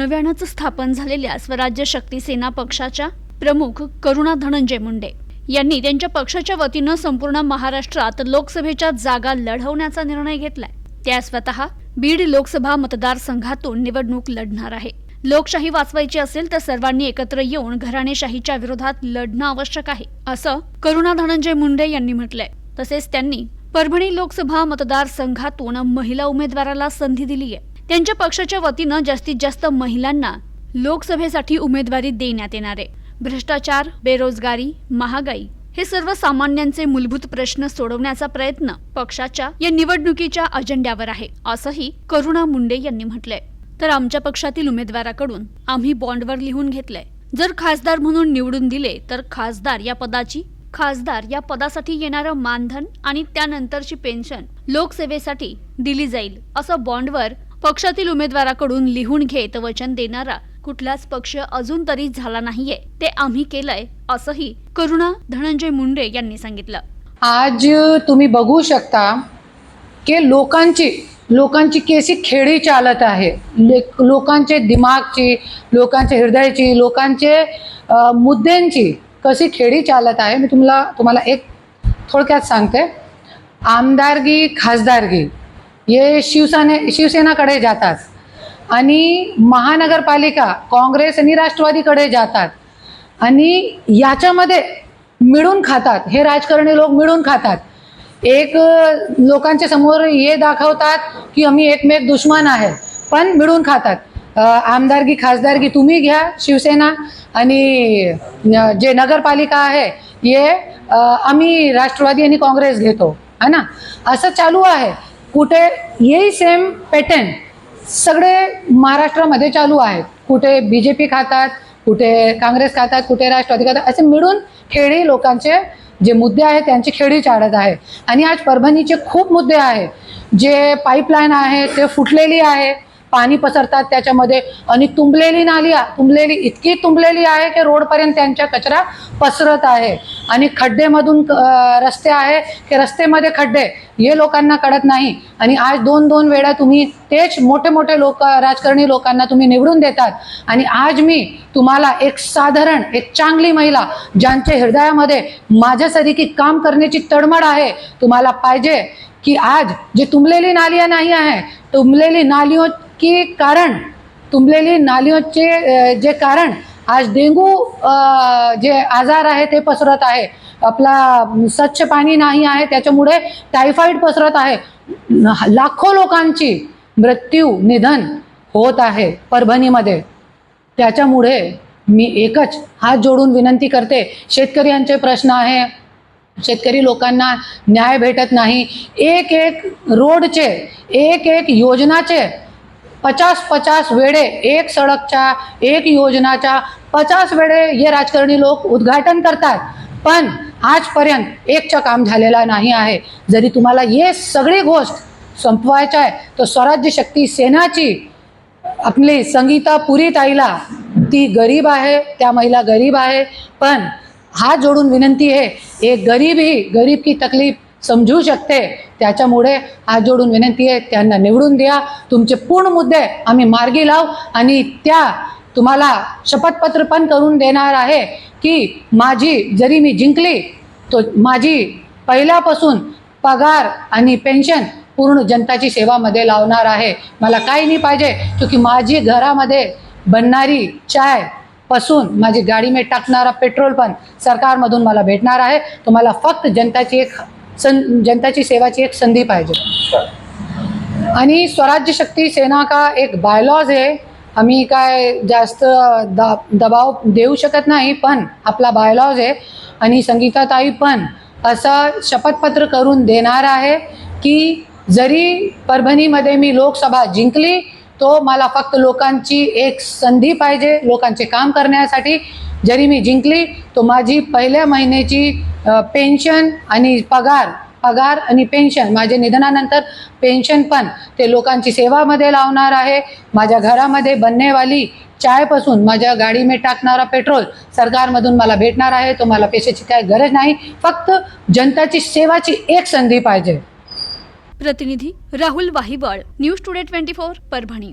नव्यानंच स्थापन झालेल्या स्वराज्य शक्ती सेना पक्षाच्या प्रमुख करुणा धनंजय मुंडे यांनी त्यांच्या पक्षाच्या वतीनं संपूर्ण महाराष्ट्रात लोकसभेच्या जागा लढवण्याचा निर्णय घेतलाय. त्या स्वतः बीड लोकसभा मतदारसंघातून निवडणूक लढणार आहे. लोकशाही वाचवायची असेल तर सर्वांनी एकत्र येऊन घराणेशाहीच्या विरोधात लढणं आवश्यक आहे असं करुणा धनंजय मुंडे यांनी म्हटलंय. तसेच त्यांनी परभणी लोकसभा मतदारसंघातून महिला उमेदवाराला संधी दिली आहे त्यांच्या पक्षाच्या वतीनं जास्तीत जास्त महिलांना लोकसभेसाठी उमेदवारी देण्यात येणार आहे. भ्रष्टाचार बेरोजगारी महागाई हे सर्वसामान्यांचे मूलभूत प्रश्न सोडवण्याचा प्रयत्न पक्षाच्या या निवडणुकीच्या अजेंड्यावर आहे असंही करुणा मुंडे यांनी म्हटलंय. तर आमच्या पक्षातील उमेदवाराकडून आम्ही बॉन्डवर लिहून घेतलंय. जर खासदार म्हणून निवडून दिले तर खासदार या पदाची खासदार या पदासाठी येणारं मानधन आणि त्यानंतरची पेन्शन लोकसेवेसाठी दिली जाईल असं बॉन्डवर पक्षातील उमेदवाराकडून लिहून घेत वचन देणारा कुठलाच पक्ष अजून तरी झाला नाहीये ते आम्ही केलंय असंही करुणा धनंजय मुंडे यांनी सांगितलं. आज तुम्ही बघू शकता की लोकांची लोकांची केसी खेळी चालत आहे. ले- लोकांचे दिमागची लोकांच्या हृदयाची लोकांचे मुद्द्यांची कशी खेळी चालत आहे मी तुम्हाला तुम्हाला एक थोडक्यात सांगते. आमदारगी खासदारगी. हे शिवसेने शिवसेनाकडे जातात. आणि महानगरपालिका काँग्रेस आणि राष्ट्रवादीकडे जातात. आणि याच्यामध्ये मिळून खातात हे राजकारणी लोक मिळून खातात. एक लोकांच्या समोर हे दाखवतात की आम्ही एकमेक दुश्मन आहे पण मिळून खातात. आमदारगी खासदारगी तुम्ही घ्या शिवसेना आणि जे नगरपालिका आहे हे आम्ही राष्ट्रवादी आणि काँग्रेस घेतो है ना? असं चालू आहे. कुठे हेही सेम पॅटर्न सगळे महाराष्ट्रामध्ये चालू आहेत. कुठे बी जे पी खातात कुठे काँग्रेस खातात कुठे राष्ट्रवादी खातात असे मिळून खेळी लोकांचे जे मुद्दे आहेत त्यांची खेळी चालत आहे. आणि आज परभणीचे खूप मुद्दे आहेत. जे पाईपलाईन आहे ते फुटलेली आहे. पाणी पसरतात त्याच्यामध्ये आणि तुंबलेली नाली तुंबलेली इतकी तुंबलेली आहे की रोडपर्यंत त्यांच्या कचरा पसरत आहे. आणि खड्डेमधून रस्ते आहे की रस्तेमध्ये खड्डे हे लोकांना कळत नाही. आणि आज दोन दोन वेळा तुम्ही तेच मोठे मोठे लोक राजकारणी लोकांना तुम्ही निवडून देतात. आणि आज मी तुम्हाला एक साधारण एक चांगली महिला ज्यांच्या हृदयामध्ये माझ्यासारखी काम करण्याची तडमड आहे तुम्हाला पाहिजे की आज जे तुंबलेली नालिया नाही आहे तुंबलेली नालियों की कारण तुंबलेली नालियोंचे जे कारण आज डेंगू जे आजार आहे ते पसरत आहे. आपला स्वच्छ पाणी नाही आहे त्याच्यामुळे टायफॉईड पसरत आहे. लाखो लोकांची मृत्यू निधन होत आहे परभणीमध्ये. त्याच्यामुळे मी एकच हात जोडून विनंती करते शेतकऱ्यांचे प्रश्न आहे. शेतकरी लोकांना न्याय भेटत नाही. एक एक रोडचे एक एक योजनाचे पचास पचास वेळे एक सडकच्या एक योजनाच्या पचास वेळे हे राजकारणी लोक उद्घाटन करतात. पण आजपर्यंत एकचं काम झालेलं नाही आहे. जरी तुम्हाला हे सगळी गोष्ट संपवायचं आहे तर स्वराज्य शक्ती सेनाची आपली संगीता पुरी ताईला ती गरीब आहे त्या महिला गरीब आहे. पण हात जोडून विनंती आहे एक गरीब ही गरीब की तकलीफ समजू शकते. त्याच्यामुळे हात जोडून विनंती आहे त्यांना निवडून द्या. तुमचे पूर्ण मुद्दे आम्ही मार्गी लाव आणि त्या तुम्हाला शपथपत्र पण करून देणार आहे की माझी जरी मी जिंकली तो माझी पहिल्यापासून पगार आणि पेन्शन पूर्ण जनताची सेवामध्ये लावणार आहे. मला काही नाही पाहिजे क्योंकि माझी घरामध्ये बनणारी चायपासून माझी गाडी में टाकणारा पेट्रोल पण सरकारमधून मला भेटणार आहे. तुम्हाला फक्त जनताची एक सं जनताची सेवाची एक संधी पाहिजे. आणि स्वराज्य शक्ती सेना का एक बायलॉज आहे आम्ही काय जास्त दा दबाव देऊ शकत नाही पण आपला बायलॉज आहे आणि संगीताताई पण असं शपथपत्र करून देणार आहे की जरी परभणीमध्ये मी लोकसभा जिंकली तो मला फक्त लोकांची एक संधी पाहिजे लोकांचे काम करण्यासाठी. जरी मी जिंकली तो माझी पहिल्या महिन्याची पेन्शन आणि पगार पगार आणि पेन्शन माझे निधनानंतर पेन्शन पण ते लोकांची सेवामध्ये लावणार आहे. माझ्या घरामध्ये बननेवाली चायपासून माझ्या गाडी टाकणारा पेट्रोल सरकारमधून मला भेटणार आहे. तो मला पैशाची काही गरज नाही. फक्त जनताची सेवाची एक संधी पाहिजे. प्रतिनिधी Rahul Wahiwal news today twenty four Parbhani.